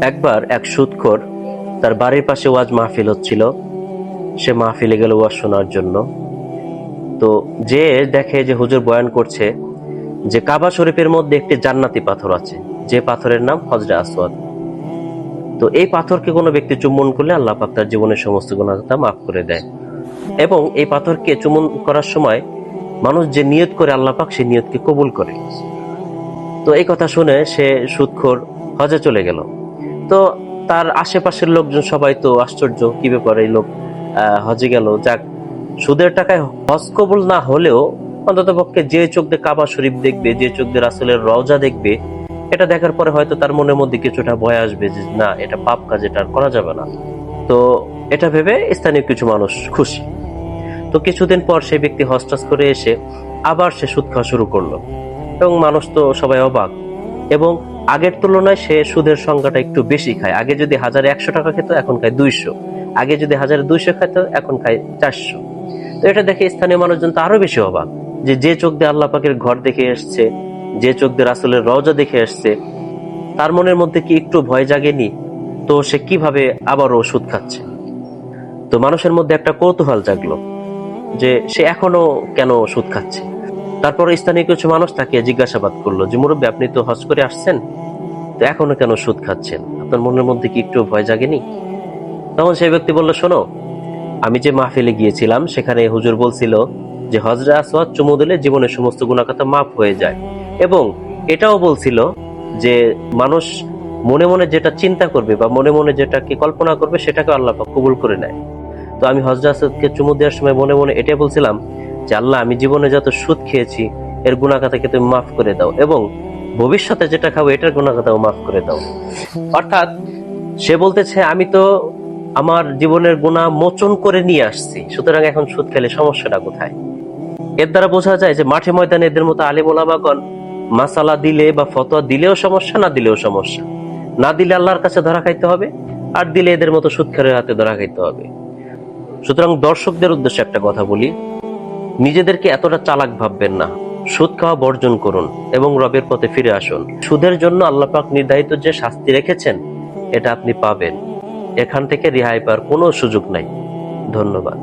একবার এক সুদখোর তার বাড়ির পাশে ওয়াজ মাহফিল হচ্ছিল। সে মাহফিলে গেল ওয়াজ শোনার জন্য। তো যে দেখে যে হুজুর বয়ান করছে যে কাবা শরীফের মধ্যে একটি জান্নাতি পাথর আছে। যে পাথরের নাম হজরা আসওয়াদ। তো এই পাথরকে কোনো ব্যক্তি চুম্বন করলে আল্লাহ পাক তার জীবনের সমস্ত গুণাগতা মাফ করে দেয়। এবং এই পাথরকে চুম্বন করার সময় মানুষ যে নিয়ত করে আল্লাহ পাক সেই নিয়তকে কবুল করে। তো এই কথা শুনে সে সুদখোর হজে চলে গেল। তো তার আশেপাশের লোকজন সবাই তো আশ্চর্য, কি ব্যাপার এই লোক হজে গেল? যাক, সুদের টাকায় হজ কবুল না হলেও অন্তত পক্ষে যে চোখ দিয়ে কাবা শরীফ দেখবে, যে চোখ দিয়ে রাসুলের রওজা দেখবে, এটা দেখার পরে হয়তো তার মনের মধ্যে কিছুটা ভয় আসবে যে, না, এটা পাপ কাজ, এটা আর করা যাবে না। তো এটা ভেবে স্থানীয় কিছু মানুষ খুশি। তো কিছুদিন পর সেই ব্যক্তি হস্টাস করে এসে আবার সে সুদ খাওয়া শুরু করল। এবং মানুষ তো সবাই অবাক। এবং আগের তুলনায় সে সুদের সংখ্যাটা একটু বেশি খায়। আগে যদি হাজারে একশো টাকা খেত, এখন খায় দুইশো। আগে যদি হাজারে দুইশো খেত এখন খায় চারশো। তো এটা দেখে স্থানীয় মানুষজন তো আরও বেশি অবাক যে যে চোখ দিয়ে আল্লাহ পাকের ঘর দেখে এসছে, যে চোখ দিয়ে রাসুলের রওজা দেখে এসছে, তার মনের মধ্যে কি একটু ভয় জাগেনি? তো সে কীভাবে আবারও সুদ খাচ্ছে? তো মানুষের মধ্যে একটা কৌতূহল জাগলো যে সে এখনও কেন সুদ খাচ্ছে? তারপর স্থানীয় কিছু মানুষ তাকে জিজ্ঞাসাবাদ করল যে, মুরব্বী, আপনি তো হজ করে আসছেন? তো এখনও কেন সুদ খাচ্ছেন? আপনার মনের মধ্যে কি একটু ভয় জাগেনি? তখন সেই ব্যক্তি বলল, শোনো, আমি যে মাহফিলে গিয়েছিলাম, সেখানে হুজুর বলছিল যে, হজরা আসওয়াদ চুমু দিলে জীবনের সমস্ত গুণাকাতা মাফ হয়ে যায়। এবং এটাও বলছিল যে, মানুষ মনে মনে যেটা চিন্তা করবে বা মনে মনে যেটাকে কল্পনা করবে, সেটাকে আল্লাহ কবুল করে নেয়। তো আমি হজরা আসওয়াদকে চুমু দেওয়ার সময় মনে মনে এটাই বলছিলাম যে আল্লাহ, আমি জীবনে যত সুদ খেয়েছি, এর গুণাকাতাকে তুমি মাফ করে দাও এবং ভবিষ্যতে যেটা খাব, এটার গুণাকাতাও মাফ করে দাও। অর্থাৎ সে বলতেছে, আমি তো আমার জীবনের গুণা মোচন করে নিয়ে আসছি, সুতরাং এখন সুদ খেলে সমস্যাটা কোথায়? এর দ্বারা বোঝা যায় যে মাঠে ময়দানে এদের মতো আলিম ওলামাগণ মাসালা দিলে বা ফতোয়া দিলেও সমস্যা, না দিলেও সমস্যা। না দিলে আল্লাহর কাছে ধরা খাইতে হবে, আর দিলে এদের মতো সুদখারের হাতে ধরা খাইতে হবে। সুতরাং দর্শকদের উদ্দেশ্যে একটা কথা বলি নিজেদেরকে এতটা চালাক ভাববেন না। সুদ খাওয়া বর্জন করুন এবং রবের পথে ফিরে আসুন। সুদের জন্য আল্লাপাক নির্ধারিত যে শাস্তি রেখেছেন, এটা আপনি পাবেন। এখান থেকে রেহাই পাওয়ার কোনো সুযোগ নাই। ধন্যবাদ।